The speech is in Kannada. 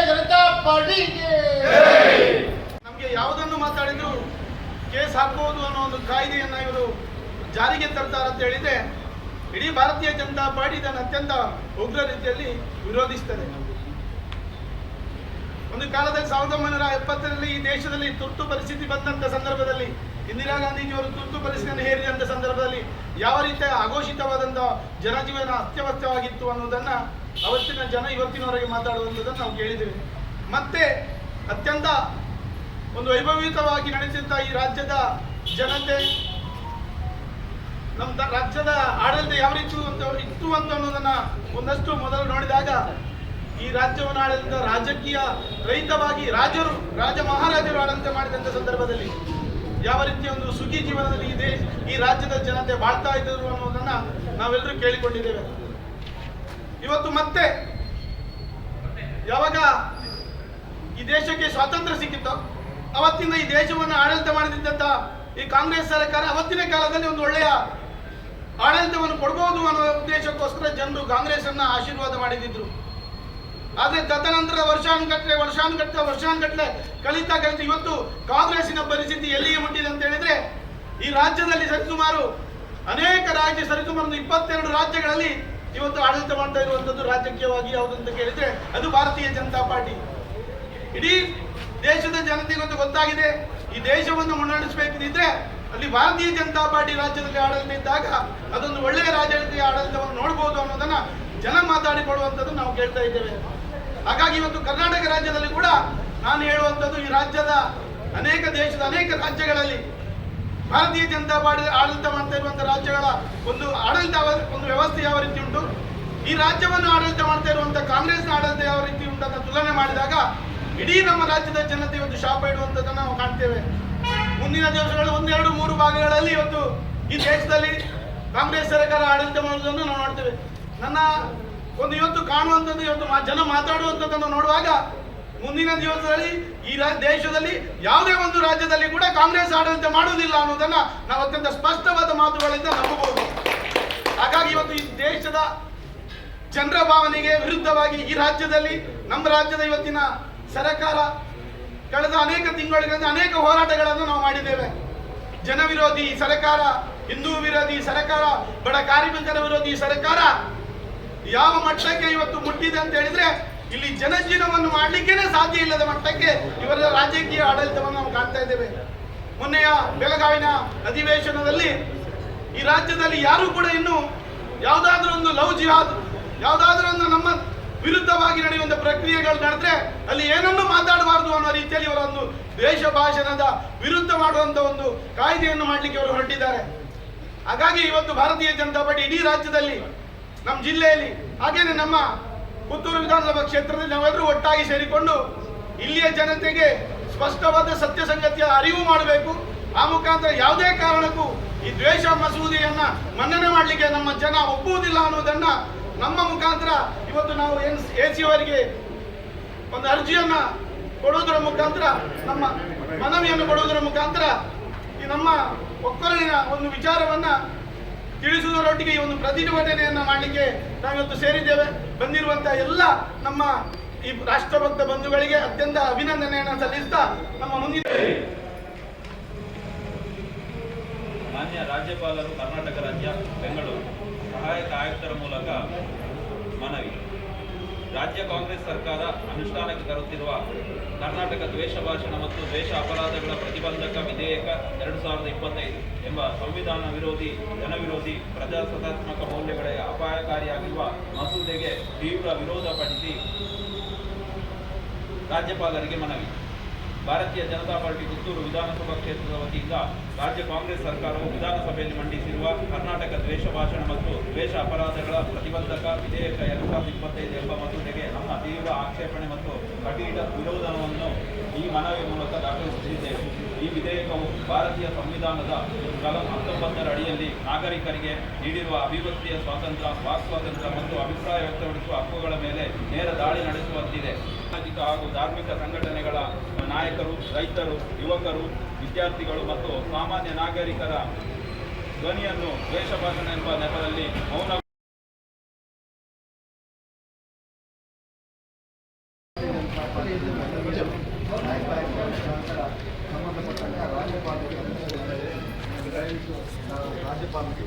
ಭಾರತೀಯ ಜನತಾ ನಮಗೆ ಯಾವುದನ್ನು ಮಾತಾಡಿದ್ರು ಕೇಸ್ ಹಾಕುವುದು ಅನ್ನೋ ಒಂದು ಕಾಯ್ದೆಯನ್ನ ಇವರು ಜಾರಿಗೆ ತರ್ತಾರೆ ಅಂತ ಹೇಳಿದ್ರೆ ಇಡೀ ಭಾರತೀಯ ಜನತಾ ಪಾರ್ಟಿ ಇದನ್ನು ಅತ್ಯಂತ ಉಗ್ರ ರೀತಿಯಲ್ಲಿ ವಿರೋಧಿಸ್ತದೆ ಒಂದು ಕಾಲದಲ್ಲಿ ಸಾವಿರದ ಒಂಬೈನೂರ ಎಪ್ಪತ್ತರಲ್ಲಿ ಈ ದೇಶದಲ್ಲಿ ತುರ್ತು ಪರಿಸ್ಥಿತಿ ಬಂದಂತ ಸಂದರ್ಭದಲ್ಲಿ ಇಂದಿರಾ ಗಾಂಧೀಜಿಯವರು ತುರ್ತು ಪರಿಸ್ಥಿತಿಯನ್ನು ಹೇರಿದಂತ ಸಂದರ್ಭದಲ್ಲಿ ಯಾವ ರೀತಿಯ ಅಘೋಷಿತವಾದಂತಹ ಜನಜೀವನ ಅತ್ಯವತ್ಯವಾಗಿತ್ತು ಅನ್ನೋದನ್ನ ಅವತ್ತಿನ ಜನ ಇವತ್ತಿನವರೆಗೆ ಮಾತಾಡುವಂಥದ್ದನ್ನು ನಾವು ಕೇಳಿದ್ದೇವೆ. ಮತ್ತೆ ಅತ್ಯಂತ ಒಂದು ವೈಭವೀತವಾಗಿ ನಡೆಸಿದ್ದ ಈ ರಾಜ್ಯದ ಜನತೆ, ನಮ್ಮ ರಾಜ್ಯದ ಆಡಳಿತ ಯಾವ ರೀತಿ ಇತ್ತು ಅಂತ ಅನ್ನೋದನ್ನ ಒಂದಷ್ಟು ಮೊದಲು ನೋಡಿದಾಗ ಈ ರಾಜ್ಯವನ್ನು ಆಡಳಿತ ರಾಜಕೀಯ ರಹಿತವಾಗಿ ರಾಜರು, ರಾಜ ಮಹಾರಾಜರು ಆಡಳಿತ ಮಾಡಿದಂಥ ಸಂದರ್ಭದಲ್ಲಿ ಯಾವ ರೀತಿಯ ಒಂದು ಸುಖಿ ಜೀವನದಲ್ಲಿ ಇದೆ, ಈ ರಾಜ್ಯದ ಜನತೆ ಬಾಳ್ತಾ ಇದ್ದರು ಅನ್ನೋದನ್ನ ನಾವೆಲ್ಲರೂ ಕೇಳಿಕೊಂಡಿದ್ದೇವೆ. ಇವತ್ತು ಮತ್ತೆ ಯಾವಾಗ ಈ ದೇಶಕ್ಕೆ ಸ್ವಾತಂತ್ರ್ಯ ಸಿಕ್ಕಿತ್ತು ಅವತ್ತಿಂದ ಈ ದೇಶವನ್ನು ಆಡಳಿತ ಮಾಡದಿದ್ದಂತ ಈ ಕಾಂಗ್ರೆಸ್ ಸರ್ಕಾರ ಅವತ್ತಿನ ಕಾಲದಲ್ಲಿ ಒಂದು ಒಳ್ಳೆಯ ಆಡಳಿತವನ್ನು ಕೊಡಬಹುದು ಅನ್ನೋ ಉದ್ದೇಶಕ್ಕೋಸ್ಕರ ಜನರು ಕಾಂಗ್ರೆಸ್ ಅನ್ನ ಆಶೀರ್ವಾದ ಮಾಡಿದ್ರು. ಆದ್ರೆ ತದನಂತರ ವರ್ಷಾನುಗಟ್ಟಲೆ ವರ್ಷಾನುಗಟ್ಟಲೆ ವರ್ಷಾನುಗಟ್ಟಲೆ ಕಲಿತಾ ಕಲಿತಾ ಇವತ್ತು ಕಾಂಗ್ರೆಸ್ಸಿನ ಪರಿಸ್ಥಿತಿ ಎಲ್ಲಿಗೆ ಮುಟ್ಟಿದೆ ಅಂತ ಹೇಳಿದ್ರೆ, ಈ ರಾಜ್ಯದಲ್ಲಿ ಸರಿಸುಮಾರು ಅನೇಕ ರಾಜ್ಯ ಸರಿಸುಮಾರು ಇಪ್ಪತ್ತೆರಡು ರಾಜ್ಯಗಳಲ್ಲಿ ಇವತ್ತು ಆಡಳಿತ ಮಾಡ್ತಾ ಇರುವಂತದ್ದು ರಾಜಕೀಯವಾಗಿ ಯಾವುದು ಅಂತ ಕೇಳಿದ್ರೆ ಅದು ಭಾರತೀಯ ಜನತಾ ಪಾರ್ಟಿ. ಇಡೀ ದೇಶದ ಜನತೆಗೊಂದು ಗೊತ್ತಾಗಿದೆ. ಈ ದೇಶವನ್ನು ಮುನ್ನಡೆಸಬೇಕಿದ್ರೆ ಅಲ್ಲಿ ಭಾರತೀಯ ಜನತಾ ಪಾರ್ಟಿ ರಾಜ್ಯದಲ್ಲಿ ಆಡಳಿತ ಇದ್ದಾಗ ಅದೊಂದು ಒಳ್ಳೆಯ ರಾಜಕೀಯ ಆಡಳಿತವನ್ನು ನೋಡಬಹುದು ಅನ್ನೋದನ್ನ ಜನ ಮಾತಾಡಿಕೊಳ್ಳುವಂಥದ್ದು ನಾವು ಕೇಳ್ತಾ ಇದ್ದೇವೆ. ಹಾಗಾಗಿ ಇವತ್ತು ಕರ್ನಾಟಕ ರಾಜ್ಯದಲ್ಲಿ ಕೂಡ ನಾನು ಹೇಳುವಂಥದ್ದು ಈ ರಾಜ್ಯದ ಅನೇಕ ದೇಶದ ಅನೇಕ ರಾಜ್ಯಗಳಲ್ಲಿ ಭಾರತೀಯ ಜನತಾ ಪಾರ್ಟಿ ಆಡಳಿತ ಮಾಡ್ತಾ ಇರುವಂತಹ ರಾಜ್ಯಗಳ ಒಂದು ಆಡಳಿತ ಒಂದು ವ್ಯವಸ್ಥೆ ಯಾವ ರೀತಿ ಉಂಟು? ಈ ರಾಜ್ಯವನ್ನು ಆಡಳಿತ ಮಾಡ್ತಾ ಇರುವಂತಹ ಕಾಂಗ್ರೆಸ್ನ ಆಡಳಿತ ಯಾವ ರೀತಿ ಉಂಟು ಅಂತ ತುಲನೆ ಮಾಡಿದಾಗ ಇಡೀ ನಮ್ಮ ರಾಜ್ಯದ ಜನತೆ ಒಂದು ಶಾಪ ಇಡುವಂಥದ್ದನ್ನು ನಾವು ಕಾಣ್ತೇವೆ. ಮುಂದಿನ ದಿವಸಗಳು ಒಂದೆರಡು, ಮೂರು ಭಾಗಗಳಲ್ಲಿ ಇವತ್ತು ಈ ದೇಶದಲ್ಲಿ ಕಾಂಗ್ರೆಸ್ ಸರ್ಕಾರ ಆಡಳಿತ ಮಾಡುವುದನ್ನು ನಾವು ನೋಡ್ತೇವೆ. ನನ್ನ ಒಂದು ಇವತ್ತು ಕಾಣುವಂಥದ್ದು, ಇವತ್ತು ಜನ ಮಾತಾಡುವಂಥದ್ದನ್ನು ನೋಡುವಾಗ ಮುಂದಿನ ದಿವಸದಲ್ಲಿ ಈ ದೇಶದಲ್ಲಿ ಯಾವುದೇ ಒಂದು ರಾಜ್ಯದಲ್ಲಿ ಕೂಡ ಕಾಂಗ್ರೆಸ್ ಆಡಳಿತ ಮಾಡುವುದಿಲ್ಲ ಅನ್ನೋದನ್ನ ನಾವು ಅತ್ಯಂತ ಸ್ಪಷ್ಟವಾದ ಮಾತುಗಳಿಂದ ನಂಬಬಹುದು. ಹಾಗಾಗಿ ಇವತ್ತು ಈ ದೇಶದ ಜನರ ಭಾವನೆಗೆ ವಿರುದ್ಧವಾಗಿ ಈ ರಾಜ್ಯದಲ್ಲಿ, ನಮ್ಮ ರಾಜ್ಯದ ಇವತ್ತಿನ ಸರಕಾರ ಕಳೆದ ಅನೇಕ ತಿಂಗಳಿಂದ ಅನೇಕ ಹೋರಾಟಗಳನ್ನು ನಾವು ಮಾಡಿದ್ದೇವೆ. ಜನ ವಿರೋಧಿ ಸರ್ಕಾರ, ಹಿಂದೂ ವಿರೋಧಿ ಸರ್ಕಾರ, ಬಡ ಕಾರ್ಮಿಕರ ವಿರೋಧಿ ಸರ್ಕಾರ ಯಾವ ಮಟ್ಟಕ್ಕೆ ಇವತ್ತು ಮುಟ್ಟಿದೆ ಅಂತ ಹೇಳಿದ್ರೆ ಇಲ್ಲಿ ಜನಜೀವನವನ್ನು ಮಾಡಲಿಕ್ಕೇನೆ ಸಾಧ್ಯ ಇಲ್ಲದ ಮಟ್ಟಕ್ಕೆ ಇವರ ರಾಜಕೀಯ ಆಡಳಿತವನ್ನು ನಾವು ಕಾಣ್ತಾ ಇದ್ದೇವೆ. ಮೊನ್ನೆಯ ಬೆಳಗಾವಿನ ಅಧಿವೇಶನದಲ್ಲಿ ಈ ರಾಜ್ಯದಲ್ಲಿ ಯಾರು ಕೂಡ ಇನ್ನು ಯಾವುದಾದ್ರೂ ಒಂದು ಲವ್ ಜಿಹಾದ್, ಯಾವುದಾದ್ರೂ ಒಂದು ನಮ್ಮ ವಿರುದ್ಧವಾಗಿ ನಡೆಯುವಂತ ಪ್ರಕ್ರಿಯೆಗಳು ನಡೆದ್ರೆ ಅಲ್ಲಿ ಏನನ್ನು ಮಾತಾಡಬಾರದು ಅನ್ನೋ ರೀತಿಯಲ್ಲಿ ಇವರ ಒಂದು ದೇಶ ಭಾಷಣದ ವಿರುದ್ಧ ಮಾಡುವಂತ ಒಂದು ಕಾಯ್ದೆಯನ್ನು ಮಾಡಲಿಕ್ಕೆ ಅವರು ಹೊರಟಿದ್ದಾರೆ. ಹಾಗಾಗಿ ಇವತ್ತು ಭಾರತೀಯ ಜನತಾ ಪಾರ್ಟಿ ಇಡೀ ರಾಜ್ಯದಲ್ಲಿ, ನಮ್ಮ ಜಿಲ್ಲೆಯಲ್ಲಿ, ಹಾಗೇನೆ ನಮ್ಮ ಪುತ್ತೂರು ವಿಧಾನಸಭಾ ಕ್ಷೇತ್ರದಲ್ಲಿ ನಾವೆಲ್ಲರೂ ಒಟ್ಟಾಗಿ ಸೇರಿಕೊಂಡು ಇಲ್ಲಿಯ ಜನತೆಗೆ ಸ್ಪಷ್ಟವಾದ ಸತ್ಯ ಸಂಗತಿಯ ಅರಿವು ಮಾಡಬೇಕು. ಆ ಮುಖಾಂತರ ಯಾವುದೇ ಕಾರಣಕ್ಕೂ ಈ ದ್ವೇಷ ಮಸೂದೆಯನ್ನ ಮನ್ನಣೆ ಮಾಡಲಿಕ್ಕೆ ನಮ್ಮ ಜನ ಒಪ್ಪುವುದಿಲ್ಲ ಅನ್ನೋದನ್ನ ನಮ್ಮ ಮುಖಾಂತರ ಇವತ್ತು ನಾವು ಎನ್ ಎ ಸಿ ಅವರಿಗೆ ಒಂದು ಅರ್ಜಿಯನ್ನ ಕೊಡುವುದರ ಮುಖಾಂತರ, ನಮ್ಮ ಮನವಿಯನ್ನು ಕೊಡುವುದರ ಮುಖಾಂತರ ಈ ನಮ್ಮ ಒಕ್ಕಲಿನ ಒಂದು ವಿಚಾರವನ್ನ ತಿಳಿಸುವುದರೊಟ್ಟಿಗೆ ಈ ಒಂದು ಪ್ರತಿಭಟನೆಯನ್ನು ಮಾಡಲಿಕ್ಕೆ ನಾವಿವತ್ತು ಸೇರಿದ್ದೇವೆ. ಬಂದಿರುವಂತಹ ಎಲ್ಲ ನಮ್ಮ ಈ ರಾಷ್ಟ್ರಭಕ್ತ ಬಂಧುಗಳಿಗೆ ಅತ್ಯಂತ ಅಭಿನಂದನೆಯನ್ನು ಸಲ್ಲಿಸ್ತಾ ನಮ್ಮ ಮುಂದಿನ ಮಾನ್ಯ ರಾಜ್ಯಪಾಲರು ಕರ್ನಾಟಕ ರಾಜ್ಯ, ಬೆಂಗಳೂರು. ಸಹಾಯಕ ಆಯುಕ್ತರ ಮೂಲಕ ರಾಜ್ಯ ಕಾಂಗ್ರೆಸ್ ಸರ್ಕಾರ ಅನುಷ್ಠಾನಕ್ಕೆ ತರುತ್ತಿರುವ ಕರ್ನಾಟಕ ದ್ವೇಷ ಭಾಷಣ ಮತ್ತು ದ್ವೇಷ ಅಪರಾಧಗಳ ಪ್ರತಿಬಂಧಕ ವಿಧೇಯಕ ಎರಡು ಸಾವಿರದ ಇಪ್ಪತ್ತೈದು ಎಂಬ ಸಂವಿಧಾನ ವಿರೋಧಿ, ಜನವಿರೋಧಿ, ಪ್ರಜಾಸತ್ತಾತ್ಮಕ ಮೌಲ್ಯಗಳಿಗೆ ಅಪಾಯಕಾರಿಯಾಗಿರುವ ಮಸೂದೆಗೆ ತೀವ್ರ ವಿರೋಧ ಪಡಿಸಿ ರಾಜ್ಯಪಾಲರಿಗೆ ಮನವಿ. ಭಾರತೀಯ ಜನತಾ ಪಾರ್ಟಿ ಪುತ್ತೂರು ವಿಧಾನಸಭಾ ಕ್ಷೇತ್ರದ ವತಿಯಿಂದ ರಾಜ್ಯ ಕಾಂಗ್ರೆಸ್ ಸರ್ಕಾರವು ವಿಧಾನಸಭೆಯಲ್ಲಿ ಮಂಡಿಸಿರುವ ಕರ್ನಾಟಕ ದ್ವೇಷ ಭಾಷಣ ಮತ್ತು ದ್ವೇಷ ಅಪರಾಧಗಳ ಪ್ರತಿಬಂಧಕ ವಿಧೇಯಕ ಎರಡು ಸಾವಿರದ ಇಪ್ಪತ್ತೈದು ಎಂಬ ಮಸೂದೆಗೆ ನಮ್ಮ ತೀವ್ರ ಆಕ್ಷೇಪಣೆ ಮತ್ತು ಕಠಿಣ ವಿರೋಧವನ್ನು ಈ ಮನವಿ ಮೂಲಕ ದಾಖಲಿಸುತ್ತಿದ್ದೇವೆ ಈ ವಿಧೇಯಕವು ಭಾರತೀಯ ಸಂವಿಧಾನದ ಕಲಂ ಹತ್ತೊಂಬತ್ತರ ಅಡಿಯಲ್ಲಿ ನಾಗರಿಕರಿಗೆ ನೀಡಿರುವ ಅಭಿವ್ಯಕ್ತಿಯ ಸ್ವಾತಂತ್ರ್ಯ ವಾಕ್ ಸ್ವಾತಂತ್ರ್ಯ ಮತ್ತು ಅಭಿಪ್ರಾಯ ವ್ಯಕ್ತಪಡಿಸುವ ಹಕ್ಕುಗಳ ಮೇಲೆ ನೇರ ದಾಳಿ ನಡೆಸುವಂತಿದೆ. ಸಾಮಾಜಿಕ ಹಾಗೂ ಧಾರ್ಮಿಕ ಸಂಘಟನೆಗಳ ನಾಯಕರು, ರೈತರು, ಯುವಕರು, ವಿದ್ಯಾರ್ಥಿಗಳು ಮತ್ತು ಸಾಮಾನ್ಯ ನಾಗರಿಕರ ಧ್ವನಿಯನ್ನು ದ್ವೇಷ ಭಾಷಣ ಎಂಬ ನೆಪದಲ್ಲಿ ಮೌನ ಥ್ಯಾಂಕ್ಸ್ ನಾವು ರಾಜ್ಯಪಾಲರಿಗೆ